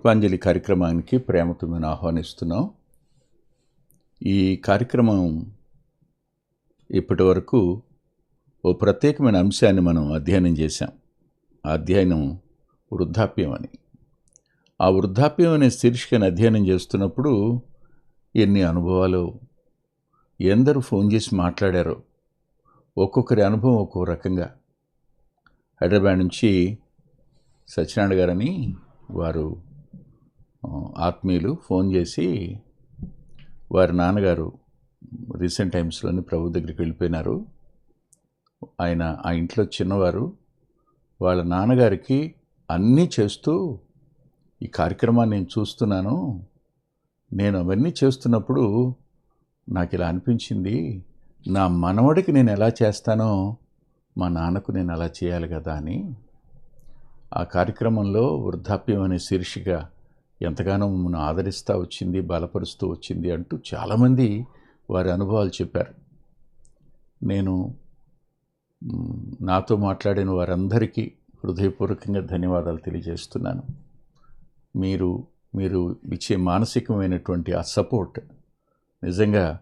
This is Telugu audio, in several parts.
కృపాంజలి కార్యక్రమానికి ప్రేమతో మేము ఆహ్వానిస్తున్నాం. ఈ కార్యక్రమం ఇప్పటి వరకు ఓ ప్రత్యేకమైన అంశాన్ని మనం అధ్యయనం చేశాం. ఆ అధ్యయనం వృద్ధాప్యం అని. ఆ వృద్ధాప్యం అనే శీర్షికను అధ్యయనం చేస్తున్నప్పుడు ఎన్ని అనుభవాలు ఎందరూ ఫోన్ చేసి మాట్లాడారో ఒక్కొక్కరి అనుభవం ఒక్కో రకంగా. హైదరాబాద్ నుంచి సత్యనారాయణ గారని వారు ఆత్మీయులు ఫోన్ చేసి వారి నాన్నగారు రీసెంట్ టైమ్స్లోని ప్రభు దగ్గరికి వెళ్ళిపోయినారు. ఆయన ఆ ఇంట్లో చిన్నవారు వాళ్ళ నాన్నగారికి అన్నీ చేస్తూ ఈ కార్యక్రమాన్ని నేను చూస్తున్నాను నేను అవన్నీ చేస్తున్నప్పుడు నాకు ఇలా అనిపించింది నా మనవడికి నేను ఎలా చేస్తానో మా నాన్నకు నేను అలా చేయాలి కదా అని. ఆ కార్యక్రమంలో వృద్ధాప్యం అనే శీర్షిక ఎంతగానో మమ్మల్ని ఆదరిస్తూ వచ్చింది బలపరుస్తూ వచ్చింది అంటూ చాలామంది వారి అనుభవాలు చెప్పారు. నేను నాతో మాట్లాడిన వారందరికీ హృదయపూర్వకంగా ధన్యవాదాలు తెలియజేస్తున్నాను. మీరు మీరు ఇచ్చే మానసికమైనటువంటి ఆ సపోర్ట్ నిజంగా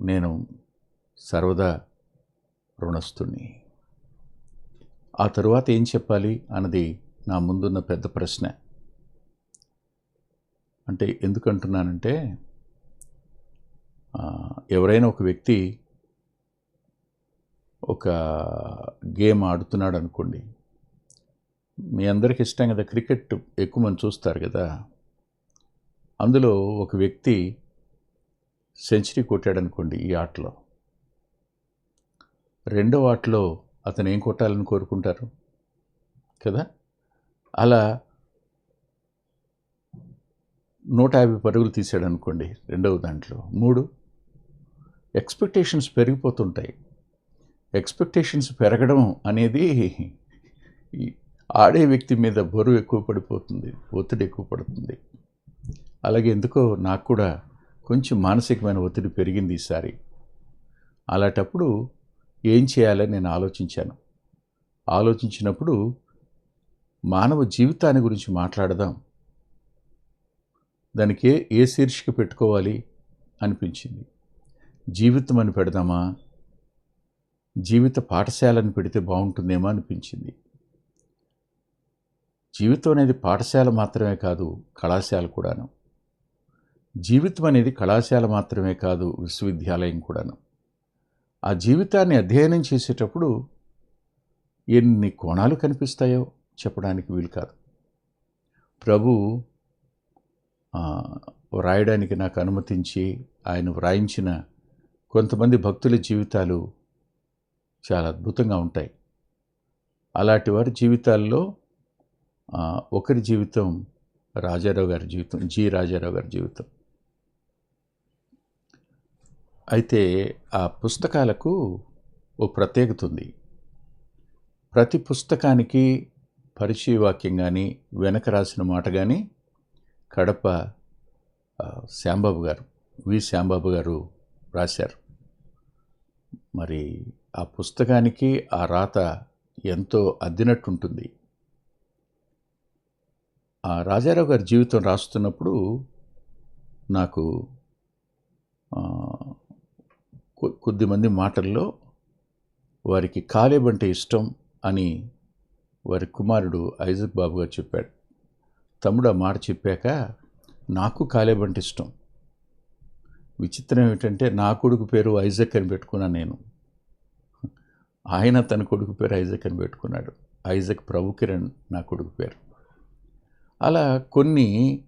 నేను సర్వదా రుణస్తుని ఆ తరువాత ఏం చెప్పాలి అన్నది నా ముందున్న పెద్ద ప్రశ్న. అంటే ఎందుకంటున్నానంటే ఎవరైనా ఒక వ్యక్తి ఒక గేమ్ ఆడుతున్నాడు అనుకోండి మీ అందరికి ఇష్టం కదా క్రికెట్ ఎక్కువ మంది చూస్తారు కదా అందులో ఒక వ్యక్తి సెంచరీ కొట్టాడనుకోండి ఈ ఆటలో. రెండో ఆటలో అతను ఏం కొట్టాలని కోరుకుంటారు కదా? అలా నూట యాభై పరుగులు తీసాడు అనుకోండి రెండవ దాంట్లో. మూడు ఎక్స్పెక్టేషన్స్ పెరిగిపోతుంటాయి. ఎక్స్పెక్టేషన్స్ పెరగడం అనేది ఆడే వ్యక్తి మీద బరువు ఎక్కువ పడిపోతుంది ఒత్తిడి ఎక్కువ పడుతుంది. అలాగే ఎందుకో నాకు కూడా కొంచెం మానసికమైన ఒత్తిడి పెరిగింది ఈసారి. అలాంటప్పుడు ఏం చేయాలని నేను ఆలోచించాను. ఆలోచించినప్పుడు మానవ జీవితాన్ని గురించి మాట్లాడదాం. దానికి ఏ ఏ శీర్షిక పెట్టుకోవాలి అనిపించింది. జీవితం అని పెడదామా? జీవిత పాఠశాలను పెడితే బాగుంటుందేమో అనిపించింది. జీవితం అనేది పాఠశాల మాత్రమే కాదు కళాశాల కూడాను. జీవితం అనేది కళాశాల మాత్రమే కాదు విశ్వవిద్యాలయం కూడాను. ఆ జీవితాన్ని అధ్యయనం చేసేటప్పుడు ఎన్ని కోణాలు కనిపిస్తాయో చెప్పడానికి వీలు కాదు. ప్రభు వ్రాయడానికి నాకు అనుమతించి ఆయన వ్రాయించిన కొంతమంది భక్తుల జీవితాలు చాలా అద్భుతంగా ఉంటాయి. అలాంటి వారి జీవితాల్లో ఒకరి జీవితం రాజారావు గారి జీవితం జి. రాజారావు గారి జీవితం. అయితే ఆ పుస్తకాలకు ఓ ప్రత్యేకత ఉంది. ప్రతి పుస్తకానికి పరిచయ వాక్యం కానీ వెనక రాసిన మాట కానీ కడప శ్యాంబాబు గారు వి. శ్యాంబాబు గారు రాశారు. మరి ఆ పుస్తకానికి ఆ రాత ఎంతో అద్దినట్టుంటుంది. ఆ రాజారావు గారి జీవితం రాస్తున్నప్పుడు నాకు కొద్దిమంది మాటల్లో వారికి కాలేబంటే ఇష్టం అని వారి కుమారుడు ఐజక్ బాబు గారు చెప్పాడు. తమ్ముడు ఆ మాట చెప్పాక నాకు కాలేబ్ అంటే ఇష్టం. విచిత్రం ఏమిటంటే నా కొడుకు పేరు ఐజక్ అని పెట్టుకున్నాను నేను. ఆయన తన కొడుకు పేరు ఐజక్ అని పెట్టుకున్నాడు. ఐజక్ ప్రభు కిరణ్ నా కొడుకు పేరు. అలా కొన్ని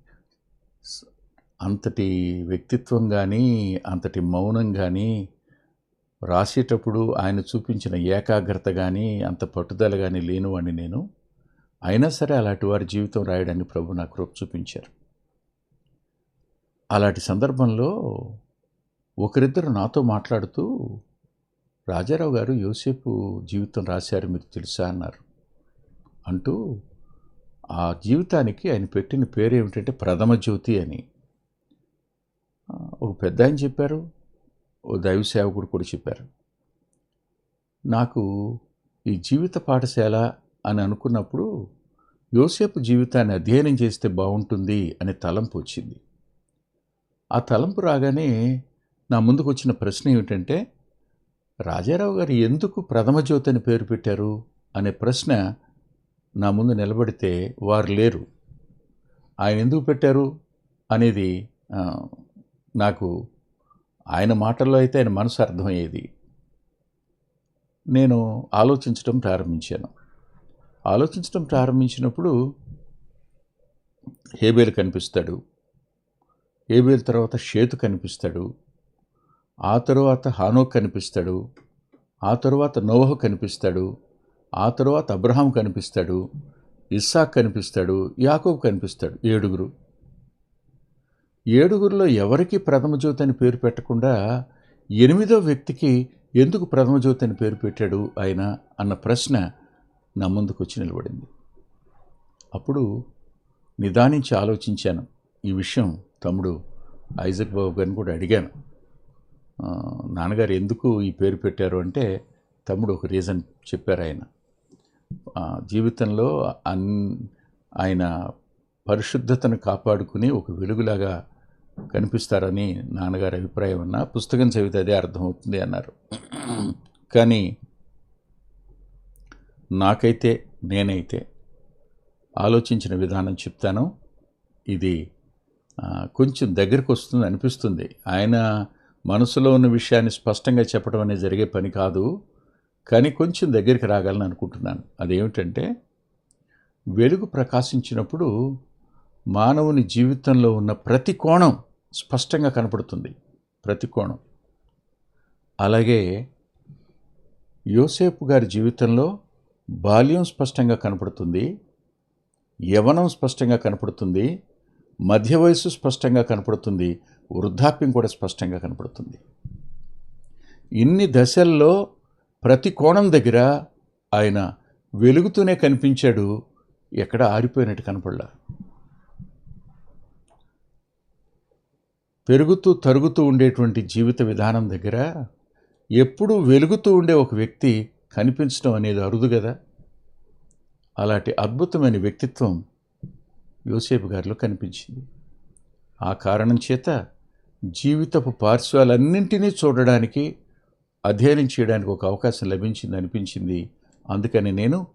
అంతటి వ్యక్తిత్వం కానీ అంతటి మౌనం కానీ రాసేటప్పుడు ఆయన చూపించిన ఏకాగ్రత కానీ అంత పట్టుదల కానీ లేనివాడిని నేను అయినా సరే అలాంటి వారి జీవితం రాయడాన్ని ప్రభు నాకు కృప చూపించారు. అలాంటి సందర్భంలో ఒకరిద్దరు నాతో మాట్లాడుతూ రాజారావు గారు యోసేపు జీవితం రాశారు మీకు తెలుసా? అన్నారు. అంటూ ఆ జీవితానికి ఆయన పెట్టిన పేరు ఏమిటంటే ప్రథమ జ్యోతి అని. ఒక పెద్ద ఆయన చెప్పారు ఓ దైవ సేవకుడు కూడా చెప్పారు. నాకు ఈ జీవిత పాఠశాల అని అనుకున్నప్పుడు యోసేపు జీవితాన్ని అధ్యయనం చేస్తే బాగుంటుంది అనే తలంపు వచ్చింది. ఆ తలంపు రాగానే నా ముందుకు వచ్చిన ప్రశ్న ఏమిటంటే రాజారావు గారు ఎందుకు ప్రథమ జ్యోతి అని పేరు పెట్టారు అనే ప్రశ్న నా ముందు నిలబడితే వారు లేరు. ఆయన ఎందుకు పెట్టారు అనేది నాకు ఆయన మాటల్లో అయితే ఆయన మనసు అర్థమయ్యేది. నేను ఆలోచించడం ప్రారంభించాను. ఆలోచించడం ప్రారంభించినప్పుడు హేబేల్ కనిపిస్తాడు. హేబేల్ తర్వాత షేతు కనిపిస్తాడు. ఆ తర్వాత హానోక్ కనిపిస్తాడు. ఆ తర్వాత నోవహ కనిపిస్తాడు. ఆ తర్వాత అబ్రహాం కనిపిస్తాడు. ఇస్సాక్ కనిపిస్తాడు. యాకోబ్ కనిపిస్తాడు. ఏడుగురు. ఏడుగురిలో ఎవరికి ప్రథమ జ్యోతి అని పేరు పెట్టకుండా ఎనిమిదో వ్యక్తికి ఎందుకు ప్రథమ జ్యోతి అని పేరు పెట్టాడు ఆయన అన్న ప్రశ్న నా ముందుకు వచ్చి నిలబడింది. అప్పుడు నిదానించి ఆలోచించాను. ఈ విషయం తమ్ముడు ఐజక్ బాబు గారిని కూడా అడిగాను. నాన్నగారు ఎందుకు ఈ పేరు పెట్టారు అంటే తమ్ముడు ఒక రీజన్ చెప్పారు ఆయన. జీవితంలో అన్ ఆయన పరిశుద్ధతను కాపాడుకుని ఒక వెలుగులాగా కనిపిస్తారని నాన్నగారి అభిప్రాయం అన్న పుస్తకం చదివితే అదే అర్థమవుతుంది అన్నారు. కానీ నాకైతే నేనైతే ఆలోచించిన విధానం చెప్తాను. ఇది కొంచెం దగ్గరికి వస్తుంది అనిపిస్తుంది. ఆయన మనసులో ఉన్న విషయాన్ని స్పష్టంగా చెప్పడం అనేది జరిగే పని కాదు. కానీ కొంచెం దగ్గరికి రాగలని అనుకుంటున్నాను. అదేమిటంటే వెలుగు ప్రకాశించినప్పుడు మానవుని జీవితంలో ఉన్న ప్రతి కోణం స్పష్టంగా కనపడుతుంది. ప్రతి కోణం. అలాగే యోసేపు గారి జీవితంలో బాల్యం స్పష్టంగా కనపడుతుంది యవనం స్పష్టంగా కనపడుతుంది మధ్య వయస్సు స్పష్టంగా కనపడుతుంది వృద్ధాప్యం కూడా స్పష్టంగా కనపడుతుంది. ఇన్ని దశల్లో ప్రతి కోణం దగ్గర ఆయన వెలుగుతూనే కనిపించాడు ఎక్కడ ఆరిపోయినట్టు కనపడలా. పెరుగుతూ తరుగుతూ ఉండేటువంటి జీవిత విధానం దగ్గర ఎప్పుడూ వెలుగుతూ ఉండే ఒక వ్యక్తి కనిపించడం అనేది అరుదు కదా? అలాంటి అద్భుతమైన వ్యక్తిత్వం యోసేపు గారిలో కనిపించింది. ఆ కారణం చేత జీవితపు పార్శ్వాలన్నింటినీ చూడడానికి అధ్యయనం చేయడానికి ఒక అవకాశం లభించింది అనిపించింది. అందుకని నేను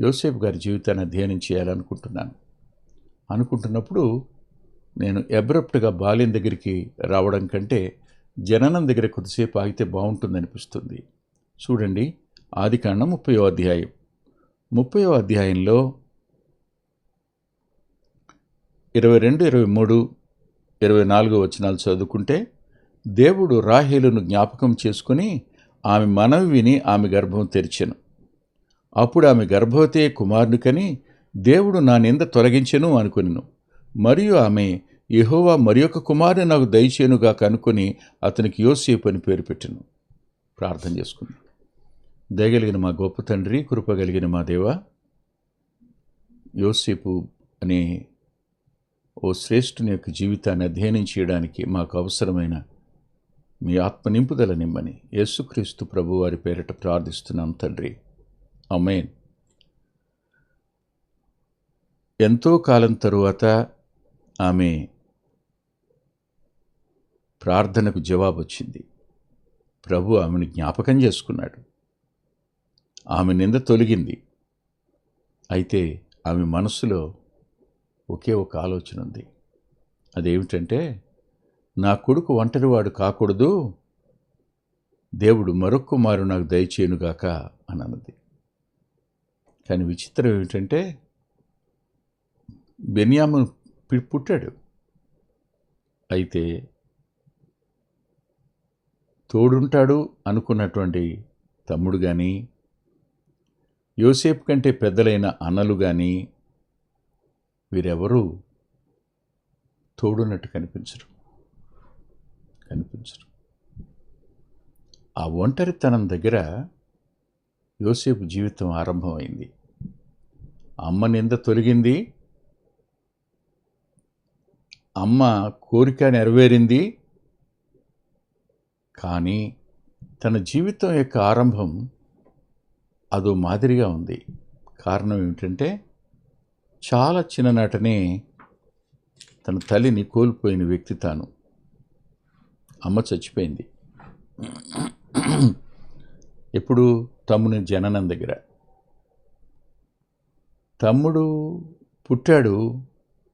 యోసేపు గారి జీవితాన్ని అధ్యయనం చేయాలనుకుంటున్నాను. అనుకుంటున్నప్పుడు నేను అబ్రప్ట్గా బాల్యం దగ్గరికి రావడం కంటే జననం దగ్గర కొద్దిసేపు ఆగితే బాగుంటుంది అనిపిస్తుంది చూడండి ఆదికాండం ముప్పయో అధ్యాయం. ముప్పయో అధ్యాయంలో ఇరవై రెండు ఇరవై మూడు ఇరవై నాలుగో వచనాలు చదువుకుంటే దేవుడు రాహేలును జ్ఞాపకం చేసుకుని ఆమె మనవి విని ఆమె గర్భం తెరిచెను. అప్పుడు ఆమె గర్భవతే కుమారుని కని దేవుడు నా నింద తొలగించెను అనుకునిను. మరియు ఆమె యెహోవా మరి ఒక కుమారుని నాకు దయచేనుగా కనుకొని అతనికి యోసేపు అని పేరు పెట్టెను. ప్రార్థన చేసుకుంది. దయగలిగిన మా గొప్ప తండ్రి కృపగలిగిన మా దేవ యోసేపు అనే ఓ శ్రేష్ఠుని యొక్క జీవితాన్ని అధ్యయనం చేయడానికి మాకు అవసరమైన మీ ఆత్మ నింపుదల నిమ్మని యేసుక్రీస్తు ప్రభు వారి పేరిట ప్రార్థిస్తున్నాం తండ్రి. అమేన్ ఎంతో కాలం తరువాత ఆమె ప్రార్థనకు జవాబు వచ్చింది ప్రభు ఆమెను జ్ఞాపకం చేసుకున్నాడు. ఆమె నింద తొలగింది. అయితే ఆమె మనసులో ఒకే ఒక ఆలోచన ఉంది. అదేమిటంటే నా కొడుకు ఒంటరివాడు కాకూడదు దేవుడు మరొక కుమారు నాకు దయచేయునుగాక అని అన్నది. కానీ విచిత్రం ఏమిటంటే బెన్యాము పి- పుట్టాడు. అయితే తోడుంటాడు అనుకున్నటువంటి తమ్ముడు కానీ యోసేపు కంటే పెద్దలైన అన్నలు కానీ వీరెవరూ తోడున్నట్టు కనిపించరు. కనిపించరు. ఆ ఒంటరితనం దగ్గర యోసేపు జీవితం ఆరంభమైంది. అమ్మ నింద తొలగింది. అమ్మ కోరిక నెరవేరింది. కానీ తన జీవితం యొక్క ఆరంభం అదో మాదిరిగా ఉంది. కారణం ఏమిటంటే చాలా చిన్ననాటనే తన తల్లిని కోల్పోయిన వ్యక్తి తాను. అమ్మ చచ్చిపోయింది. ఎప్పుడు? తమ్ముని జననం దగ్గర. తమ్ముడు పుట్టాడు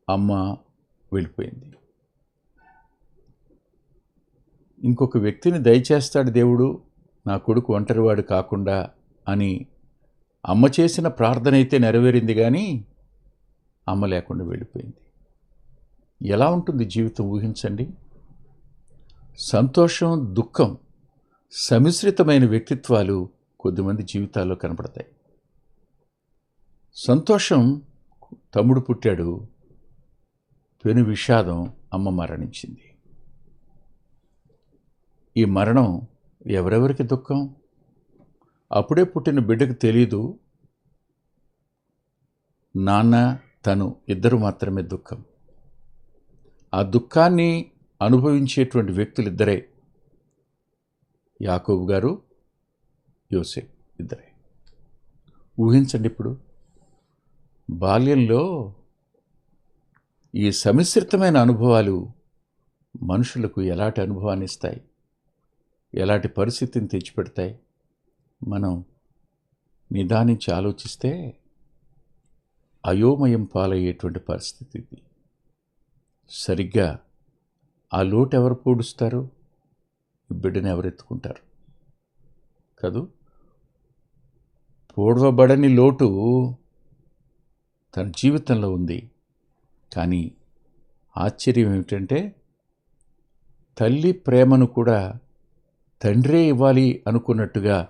అమ్మ వెళ్ళిపోయింది. ఇంకొక వ్యక్తిని దయచేస్తాడు దేవుడు. నా కొడుకు ఒంటరివాడు కాకుండా అని అమ్మ చేసిన ప్రార్థన అయితే నెరవేరింది కానీ అమ్మ లేకుండా వెళ్ళిపోయింది. ఎలా ఉంటుంది జీవితం ఊహించండి? సంతోషం దుఃఖం సమిశ్రితమైన వ్యక్తిత్వాలు కొద్దిమంది జీవితాల్లో కనపడతాయి. సంతోషం తమ్ముడు పుట్టాడు పెను విషాదం అమ్మ మరణించింది. ఈ మరణం ఎవరెవరికి దుఃఖం? అప్పుడే పుట్టిన బిడ్డకు తెలీదు నాన్న తను ఇద్దరు మాత్రమే దుఃఖం. ఆ దుఃఖాన్ని అనుభవించేటువంటి వ్యక్తులు ఇద్దరే యాకోబు గారు యోసేఫ్ ఇద్దరే. ఊహించండి ఇప్పుడు బాల్యంలో ఈ సమిశ్రితమైన అనుభవాలు మనుషులకు ఎలాంటి అనుభవాన్ని ఇస్తాయి ఎలాంటి పరిస్థితిని తెచ్చిపెడతాయి? మనం నిదానించి ఆలోచిస్తే అయోమయం పాలయ్యేటువంటి పరిస్థితి ఇది. సరిగ్గా ఆ లోటు ఎవరు పూడుస్తారు? బిడ్డను ఎవరు ఎత్తుకుంటారు? కదూ పూడవబడని లోటు తన జీవితంలో ఉంది. కానీ ఆశ్చర్యం ఏమిటంటే తల్లి ప్రేమను కూడా తండ్రే ఇవ్వాలి అనుకున్నట్టుగా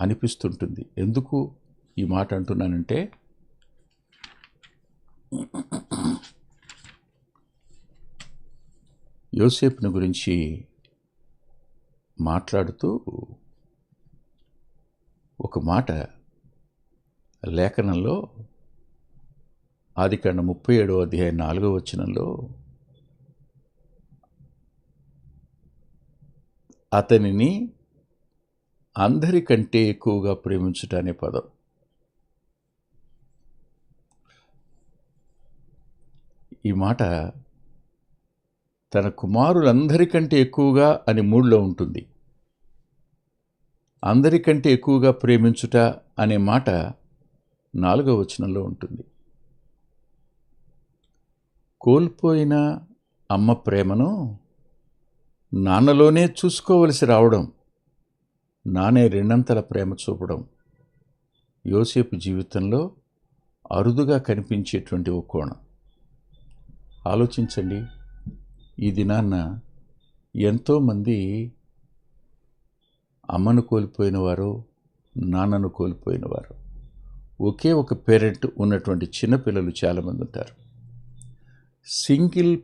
అనిపిస్తుంటుంది. ఎందుకు ఈ మాట అంటున్నానంటే యోసేపుని గురించి మాట్లాడుతూ ఒక మాట లేఖనంలో ఆదికాండ ముప్పై ఏడో అధ్యాయం నాలుగో వచనంలో అతనిని అందరికంటే ఎక్కువగా ప్రేమించుట అనే పదం. ఈ మాట తన కుమారులందరికంటే ఎక్కువగా అని మూడులో ఉంటుంది. అందరికంటే ఎక్కువగా ప్రేమించుట అనే మాట నాలుగో వచనంలో ఉంటుంది. కోల్పోయిన అమ్మ ప్రేమను నాన్నలోనే చూసుకోవలసి రావడం నానే రెండంతల ప్రేమ చూపడం. యోసేపు జీవితంలో అరుదుగా కనిపించేటువంటి ఒక కోణం. ఆలోచించండి ఈ దినాన్న ఎంతోమంది అమ్మను కోల్పోయినవారు నాన్నను కోల్పోయినవారు ఒకే ఒక పేరెంట్ ఉన్నటువంటి చిన్నపిల్లలు చాలామంది ఉంటారు. సింగిల్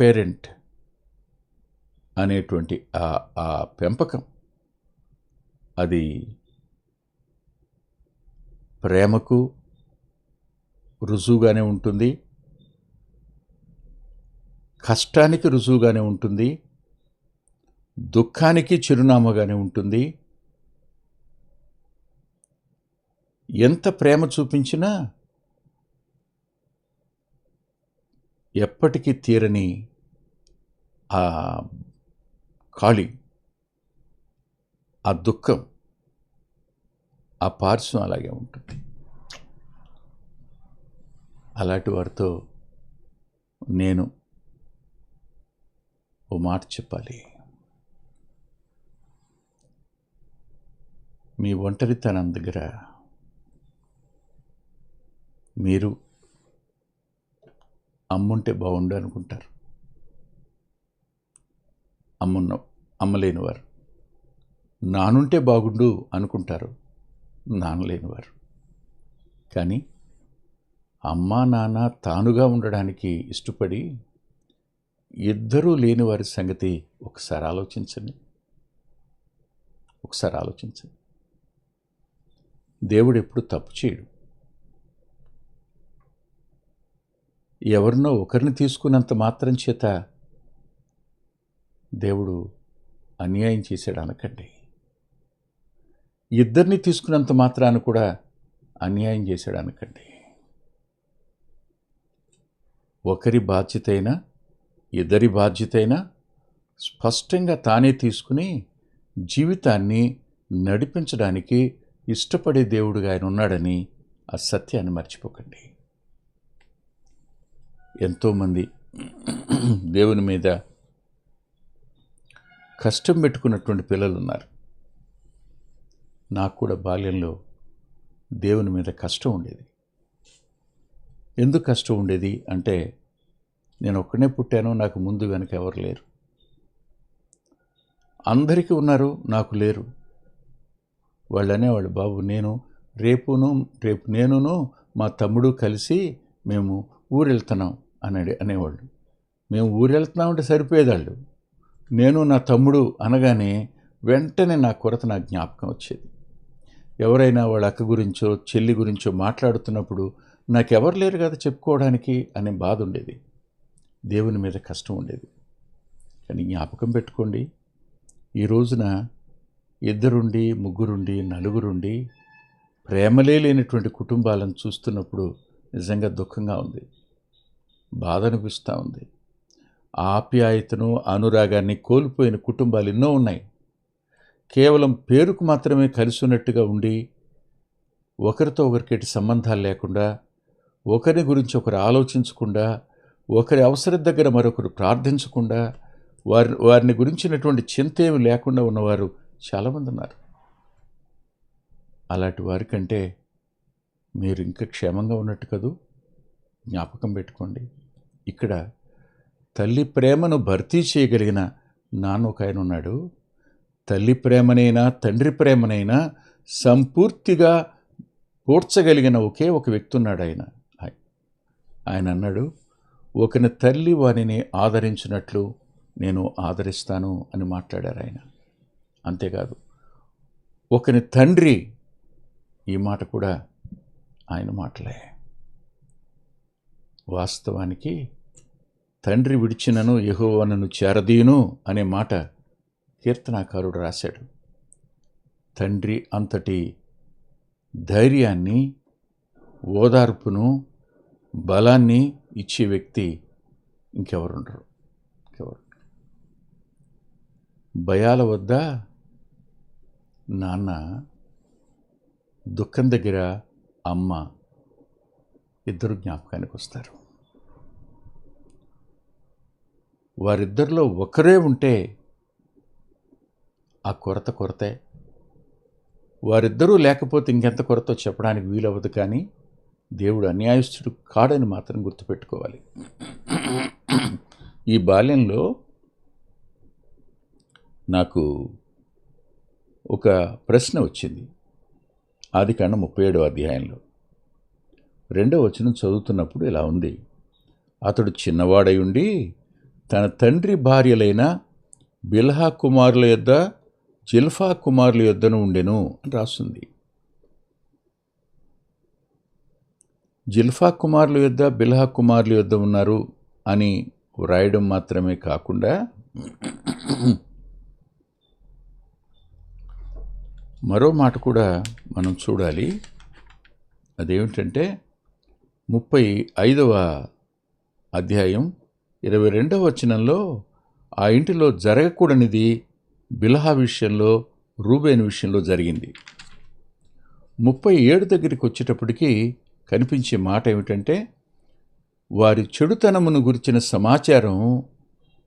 పేరెంట్ అనేటువంటి ఆ ఆ పెంపకం అది ప్రేమకు రుజువుగానే ఉంటుంది కష్టానికి రుజువుగానే ఉంటుంది దుఃఖానికి చిరునామాగానే ఉంటుంది. ఎంత ప్రేమ చూపించినా ఎప్పటికీ తీరని ఆ ఖాళీ ఆ దుఃఖం ఆ పార్శ్వం అలాగే ఉంటుంది. అలాంటి వారితో నేను ఓ మాట చెప్పాలి. మీ ఒంటరితనం దగ్గర మీరు అమ్ముంటే బాగుండు అనుకుంటారు. అమ్మున్న అమ్మలేనివారు. నానుంటే బాగుండు అనుకుంటారు. నానలేనివారు. కానీ అమ్మా నాన్న తానుగా ఉండడానికి ఇష్టపడి ఇద్దరూ లేని వారి సంగతి ఒకసారి ఆలోచించండి. ఒకసారి ఆలోచించండి. దేవుడు ఎప్పుడు తప్పు చేయడు. ఎవరినో ఒకరిని తీసుకున్నంత మాత్రం చేత దేవుడు అన్యాయం చేశాడు అనకండి. ఇద్దరిని తీసుకున్నంత మాత్రాన కూడా అన్యాయం చేశాడు అనకండి ఒకరి బాధ్యతైనా ఇద్దరి బాధ్యతైనా స్పష్టంగా తానే తీసుకుని జీవితాన్ని నడిపించడానికి ఇష్టపడే దేవుడుగా ఆయన ఉన్నాడని ఆ సత్యాన్ని మర్చిపోకండి. ఎంతోమంది దేవుని మీద కష్టం పెట్టుకున్నటువంటి పిల్లలు ఉన్నారు నాకు కూడా బాల్యంలో దేవుని మీద కష్టం ఉండేది. ఎందుకు కష్టం ఉండేది అంటే నేను ఒక్కనే పుట్టాను నాకు ముందు వెనక ఎవరు లేరు. అందరికీ ఉన్నారు నాకు లేరు. వాళ్ళు అనేవాళ్ళు బాబు నేను రేపును రేపు నేనును మా తమ్ముడు కలిసి మేము ఊరు వెళ్తున్నాం అని అనేవాళ్ళు. మేము ఊరు వెళ్తున్నామంటే సరిపోయేదాళ్ళు. నేను నా తమ్ముడు అనగానే వెంటనే నా కొరత నా జ్ఞాపకం వచ్చేది. ఎవరైనా వాళ్ళ అక్క గురించో చెల్లి గురించో మాట్లాడుతున్నప్పుడు నాకెవరు లేరు కదా చెప్పుకోవడానికి అనే బాధ ఉండేది. దేవుని మీద కష్టం ఉండేది. కానీ జ్ఞాపకం పెట్టుకోండి ఈ రోజున ఇద్దరుండి ముగ్గురుండి నలుగురుండి ప్రేమలే లేనటువంటి కుటుంబాలను చూస్తున్నప్పుడు నిజంగా దుఃఖంగా ఉంది. బాధ అనిపిస్తూ ఉంది. ఆప్యాయతను అనురాగాన్ని కోల్పోయిన కుటుంబాలు ఎన్నో ఉన్నాయి. కేవలం పేరుకు మాత్రమే కలిసి ఉన్నట్టుగా ఉండి ఒకరితో ఒకరికి సంబంధాలు లేకుండా ఒకరి గురించి ఒకరు ఆలోచించకుండా ఒకరి అవసరం దగ్గర మరొకరు ప్రార్థించకుండా వారి వారిని గురించినటువంటి చింత ఏమి లేకుండా ఉన్నవారు చాలామంది ఉన్నారు. అలాంటి వారికంటే మీరు ఇంకా క్షేమంగా ఉన్నట్టు కదూ? జ్ఞాపకం పెట్టుకోండి. ఇక్కడ తల్లి ప్రేమను భర్తీ చేయగలిగిన నాన్న ఒక ఆయన ఉన్నాడు. తల్లి ప్రేమనైనా తండ్రి ప్రేమనైనా సంపూర్తిగా పూడ్చగలిగిన ఒకే ఒక వ్యక్తి ఉన్నాడు ఆయన. ఆయన అన్నాడు ఒకని తల్లి వారిని ఆదరించినట్లు నేను ఆదరిస్తాను అని మాట్లాడారు ఆయన. అంతేకాదు ఒకని తండ్రి ఈ మాట కూడా ఆయన మాటలే. వాస్తవానికి తండ్రి విడిచినను యహోవనను చేరదీను అనే మాట కీర్తనాకారుడు రాశాడు. తండ్రి అంతటి ధైర్యాన్ని ఓదార్పును బలాన్ని ఇచ్చే వ్యక్తి ఇంకెవరుండరు. ఇంకెవరు? భయాల వద్ద నాన్న దుఃఖం దగ్గర అమ్మ ఇద్దరు జ్ఞాపకానికి వస్తారు. వారిద్దరిలో ఒకరే ఉంటే ఆ కొరత కొరతే. వారిద్దరూ లేకపోతే ఇంకెంత కొరతో చెప్పడానికి వీలవ్వదు కానీ దేవుడు అన్యాయస్తుడు కాడని మాత్రం గుర్తుపెట్టుకోవాలి. ఈ బాల్యంలో నాకు ఒక ప్రశ్న వచ్చింది. ఆది కాండ ముప్పై ఏడవ అధ్యాయంలో. రెండవ వచనం చదువుతున్నప్పుడు ఇలా ఉంది. అతడు చిన్నవాడై ఉండి తన తండ్రి భార్యలైన బిల్హా కుమారుల యొద్ద జిల్ఫా కుమారుల యొద్దను ఉండెను అని రాస్తుంది. జిల్ఫా కుమారుల యొద్ద బిల్హా కుమారుల యొద్ద ఉన్నారు అని వ్రాయడం మాత్రమే కాకుండా మరో మాట కూడా మనం చూడాలి. అదేమిటంటే ముప్పై ఐదవ అధ్యాయం ఇరవై రెండవ వచనంలో ఆ ఇంటిలో జరగకూడనిది బిలహా విషయంలో రూబేన్ విషయంలో జరిగింది. ముప్పై ఏడు దగ్గరికి వచ్చేటప్పటికి కనిపించే మాట ఏమిటంటే వారి చెడుతనమును గురించిన సమాచారం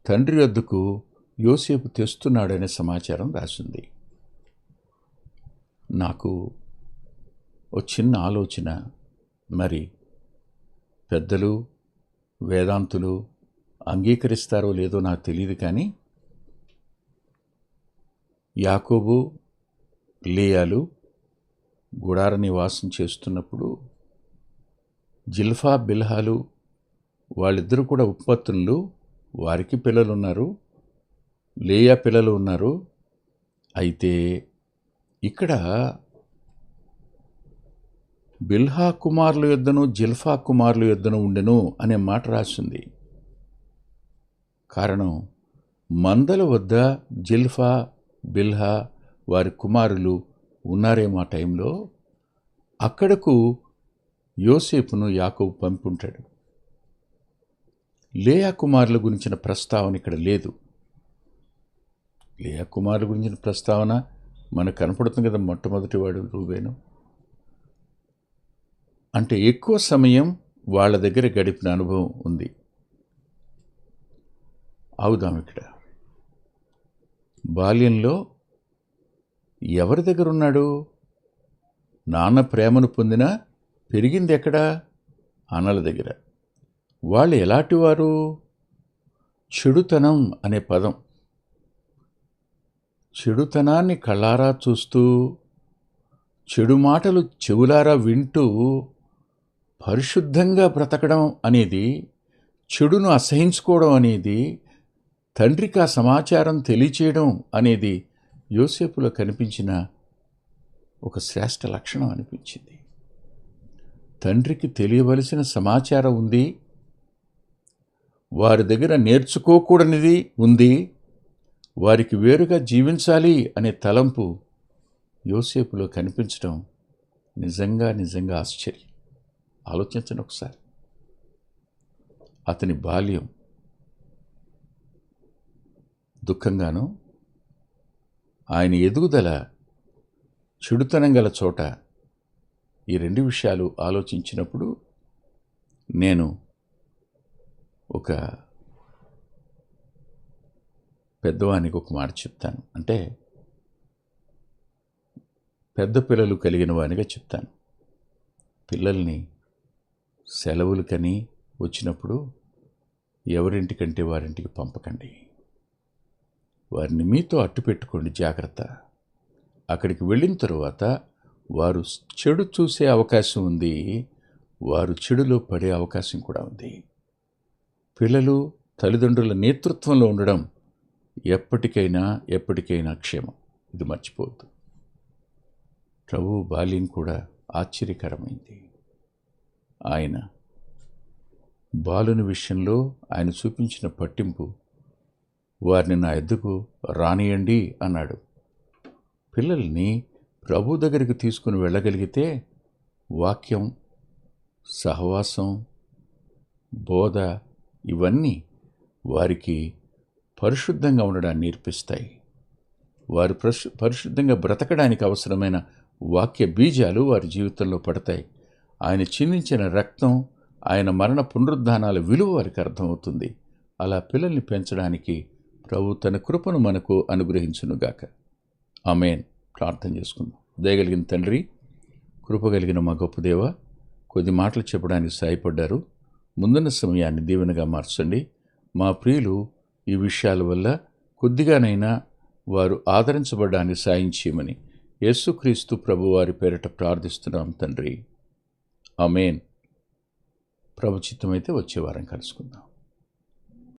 తండ్రి వద్దకు యోసేపు తెస్తున్నాడనే సమాచారం రాసింది. నాకు ఓ చిన్న ఆలోచన. మరి పెద్దలు వేదాంతులు అంగీకరిస్తారో లేదో నాకు తెలియదు కానీ యాకోబు లేయాలు గుడార నివాసం చేస్తున్నప్పుడు జిల్ఫా బిల్హాలు వాళ్ళిద్దరూ కూడా ఉత్పత్తులు వారికి పిల్లలు ఉన్నారు లేయా పిల్లలు ఉన్నారు. అయితే ఇక్కడ బిల్హా కుమారుల యొద్దను జిల్ఫా కుమారుల యొద్దను ఉండెను అనే మాట రాసింది. కారణం మందల వద్ద జిల్ఫా బిల్హా వారి కుమారులు ఉన్నారేమో ఆ టైంలో అక్కడకు యోసేపును యాకోబు పంపుంటాడు. లేయా కుమారుల గురించిన ప్రస్తావన ఇక్కడ లేదు. లేయా కుమారుల గురించిన ప్రస్తావన మనకు కనపడుతుంది కదా మొట్టమొదటి వాడు రూబేను. అంటే ఎక్కువ సమయం వాళ్ళ దగ్గర గడిపిన అనుభవం ఉంది. అవుదాం ఇక్కడ. బాల్యంలో ఎవరి దగ్గర ఉన్నాడు? నాన్న ప్రేమను పొందినా పెరిగింది ఎక్కడా? అన్నల దగ్గర. వాళ్ళు ఎలాంటి వారు? చెడుతనం అనే పదం. చెడుతనాన్ని కళ్ళారా చూస్తూ చెడు మాటలు చెవులారా వింటూ పరిశుద్ధంగా బ్రతకడం అనేది చెడును అసహించుకోవడం అనేది తండ్రికి ఆ సమాచారం తెలియచేయడం అనేది యోసేపులో కనిపించిన ఒక శ్రేష్ఠ లక్షణం అనిపించింది. తండ్రికి తెలియవలసిన సమాచారం ఉంది. వారి దగ్గర నేర్చుకోకూడనిది ఉంది. వారికి వేరుగా జీవించాలి అనే తలంపు యోసేపులో కనిపించడం నిజంగా నిజంగా ఆశ్చర్యం. ఆలోచించండి ఒకసారి. అతని బాల్యం దుఃఖంగానో ఆయన ఎదుగుదల చెడుతనం గల చోట ఈ రెండు విషయాలు ఆలోచించినప్పుడు నేను ఒక పెద్దవానికి ఒక మాట చెప్తాను. అంటే పెద్ద పిల్లలు కలిగిన వానిగా చెప్తాను. పిల్లల్ని సెలవులు కని వచ్చినప్పుడు ఎవరింటికంటే వారింటికి పంపకండి. వారిని మీతో అట్టు పెట్టుకోండి జాగ్రత్త. అక్కడికి వెళ్ళిన తరువాత వారు చెడు చూసే అవకాశం ఉంది. వారు చెడులో పడే అవకాశం కూడా ఉంది. పిల్లలు తల్లిదండ్రుల నేతృత్వంలో ఉండడం ఎప్పటికైనా ఎప్పటికైనా క్షేమం. ఇది మర్చిపోవద్దు. ప్రభు బాల్యం కూడా ఆశ్చర్యకరమైంది. ఆయన బాలుని విషయంలో ఆయన చూపించిన పట్టింపు వారిని నా ఎద్దుకు రానియండి అన్నాడు. పిల్లల్ని ప్రభు దగ్గరికి తీసుకుని వెళ్ళగలిగితే వాక్యం సహవాసం బోధ ఇవన్నీ వారికి పరిశుద్ధంగా ఉండడాన్ని నేర్పిస్తాయి. వారు పరిశు పరిశుద్ధంగా బ్రతకడానికి అవసరమైన వాక్య బీజాలు వారి జీవితంలో పడతాయి. ఆయన చిందించిన రక్తం ఆయన మరణ పునరుద్ధానాల విలువ వారికి అర్థమవుతుంది. అలా పిల్లల్ని పెంచడానికి ప్రభు తన కృపను మనకు అనుగ్రహించునుగాక. ఆమెన్. ప్రార్థన చేసుకుందాం. దయగలిగిన తండ్రి కృపగలిగిన మా గొప్ప దేవ కొద్ది మాటలు చెప్పడానికి సాయపడ్డారు ముందున్న సమయాన్ని దీవెనగా మార్చండి. మా ప్రియులు ఈ విషయాల వల్ల కొద్దిగానైనా వారు ఆదరించబడడానికి సాయం చేయమని యేసుక్రీస్తు ప్రభువారి పేరిట ప్రార్థిస్తున్నాం తండ్రి. ఆమెన్. ప్రభుచిత్తమైతే వచ్చే వారం కలుసుకుందాం.